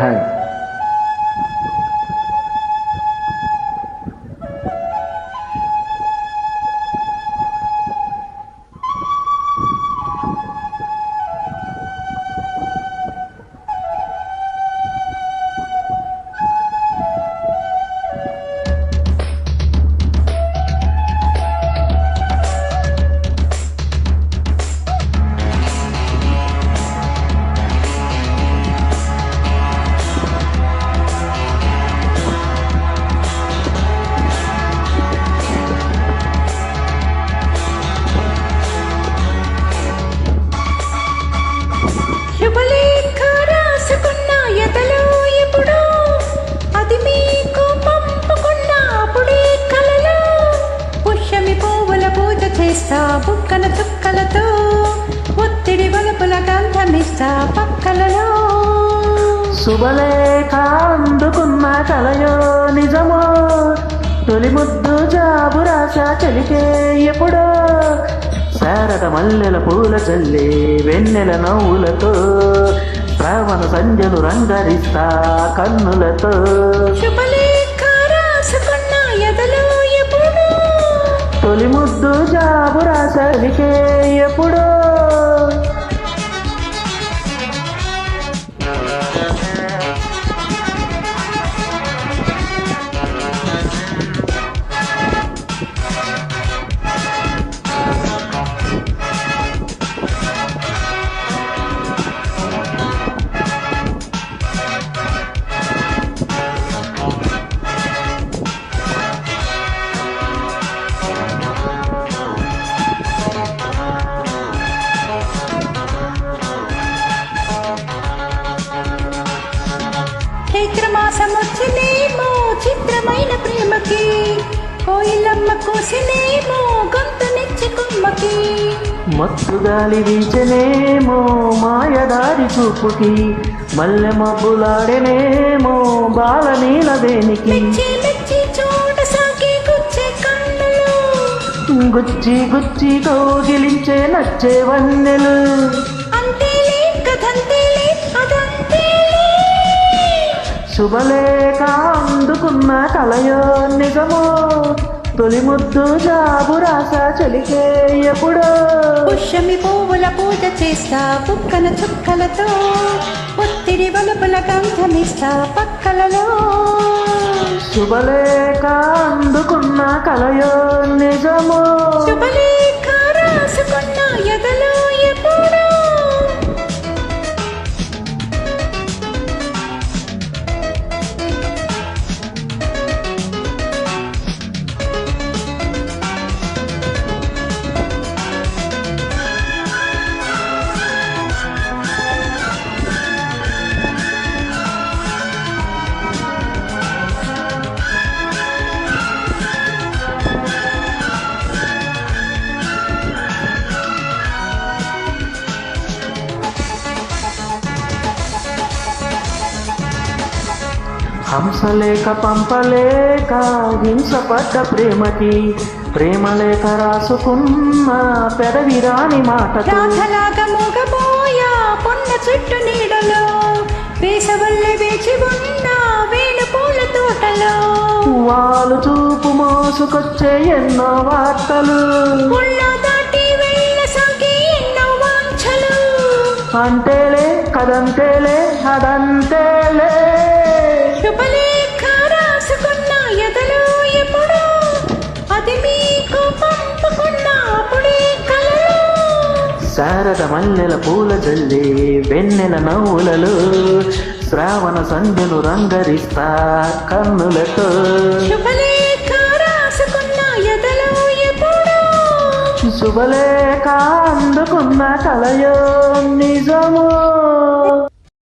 है। పక్కలలో. శుభలేఖ అందుకున్న కలయో నిజమో? తొలి ముద్దు జాబు రాశ చెలికే ఎప్పుడో? శారద మల్లెల పూల చల్లి వెన్నెల నవ్వులతో శ్రావణ సంజలు రంగరిస్తా కన్నులతో. తొలి ముద్దు జాబు రాశలికే ప్రేమకి కోయిలమ్మ కోసినేమో గొంతునిచ్చి కుమ్మకి. మత్తు గాలి వీచనేమో మాయదారి చూపుకి మల్లె మబ్బులాడెనేమో బాల గుచ్చే కన్నులు. గుచ్చి గుచ్చి కౌగిలించే నచ్చే వన్నెలు. శుభలేఖ అందుకున్న కలయో నిజమో? తొలి ముద్దు జాబు రాస చెలికే ఎప్పుడో? పుష్యమి పువ్వుల పూజ చేస్తా బుక్కన చుక్కలతో ఒత్తిడి వలుపుల గంధమిస్తా పక్కలలో. శుభలేఖ అందుకున్న కలయో నిజమో? శుభలేఖ హంసలేక పంపలేక హింసపడ్డ ప్రేమకి ప్రేమలేఖ రాసుకున్న పెదవి రాని మాటకు రాధలాగా మూగబోయా పొన్న చుట్టూ నీడలో వేసవల్లే వేచి ఉన్న వేణు పూల తోటలో. వాళ్ళు చూపు మోసుకొచ్చే ఎన్నో వార్తలు. అంతేలే కదంతేలే అదంతేలే. శారద మల్లెల పూల జల్లి వెన్నెల నవ్వులలో శ్రావణ సంధ్యను రంగరిస్తా కన్నులతో. శుభలేఖ అందుకున్న కలయో నిజమో?